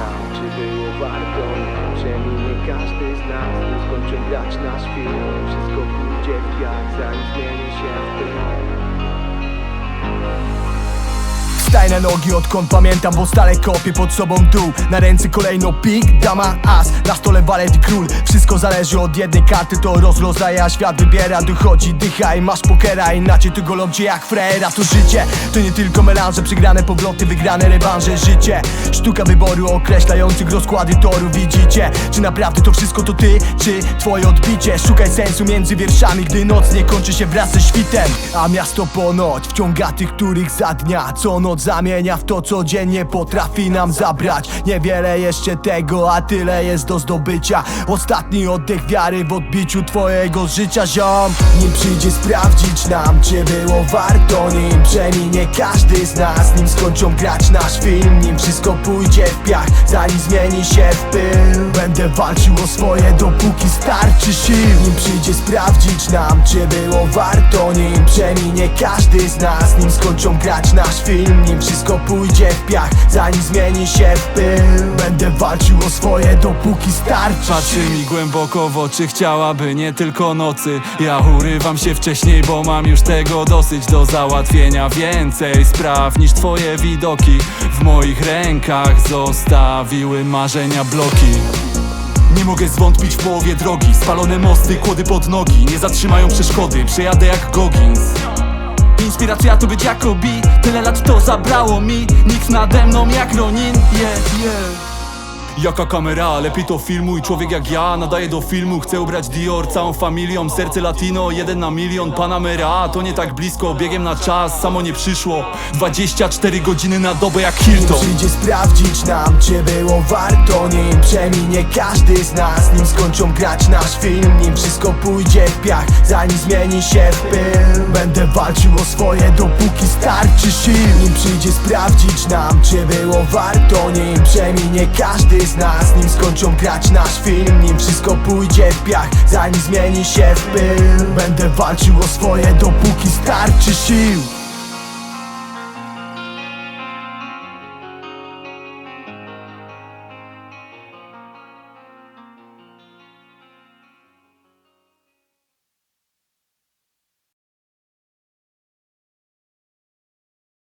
nam, czy było warto? Przeminie każdy z nas, nie skończą grać nasz film Wszystko pójdzie w piach, zanim zmieni się w pył Staj na nogi odkąd pamiętam, bo stale kopię pod sobą dół. Na ręce kolejno pik, dama, as. Na stole walet i król. Wszystko zależy od jednej karty, to rozlozaje A świat wybiera, dochodzi, dychaj Masz pokera, inaczej to golą cię jak frajera To życie, to nie tylko melanże Przegrane powroty, wygrane rewanże Życie, sztuka wyboru określających rozkłady toru Widzicie, czy naprawdę to wszystko to ty, czy twoje odbicie? Szukaj sensu między wierszami, gdy noc nie kończy się wraz ze świtem. A miasto ponoć wciąga tych, których za dnia Co noc zamienia w to, co dziennie potrafi nam zabrać. Niewiele jeszcze tego, a tyle jest do zdobycia. Ostatni oddech wiary w odbiciu twojego życia, ziom. Nim przyjdzie sprawdzić nam, czy było warto Nim przeminie każdy z nas. Nim skończą grać nasz film Nim wszystko pójdzie w piach, zanim zmieni się w pył. Będę walczył o swoje, dopóki starczy sił. Nim przyjdzie sprawdzić nam, czy było warto Nim przeminie każdy z nas. Nim skończą grać nasz film Nim wszystko pójdzie w piach, zanim zmieni się w pył. Będę walczył o swoje, dopóki starczy. Patrzy mi głęboko w oczy, chciałaby nie tylko nocy. Ja urywam się wcześniej, bo mam już tego dosyć Do załatwienia. Więcej spraw niż twoje widoki W moich rękach zostawiły marzenia bloki. Nie mogę zwątpić w połowie drogi. Spalone mosty, kłody pod nogi Nie zatrzymają przeszkody, przejadę jak Goggins Inspiracja to być Jacobi Tyle lat to zabrało mi. Nikt nade mną jak Ronin. Yeah, yeah Jaka kamera, lepiej to filmuj. Człowiek jak ja nadaje do filmu. Chcę ubrać Dior całą familią. Serce latino, jeden na milion. Panamera, to nie tak blisko. Biegiem na czas, samo nie przyszło. 24 godziny na dobę jak Hilton. Przyjdzie sprawdzić nam, czy było warto. Nim przeminie każdy z nas. Nim skończą grać nasz film. Nim wszystko pójdzie w piach, zanim zmieni się w pył. Będę walczył o swoje, dopóki starczy sił. Nim przyjdzie sprawdzić nam, czy było warto. Nim przeminie każdy z nas Nim skończą grać nasz film Nim wszystko pójdzie w piach, zanim zmieni się w pył. Będę walczył o swoje, dopóki starczy sił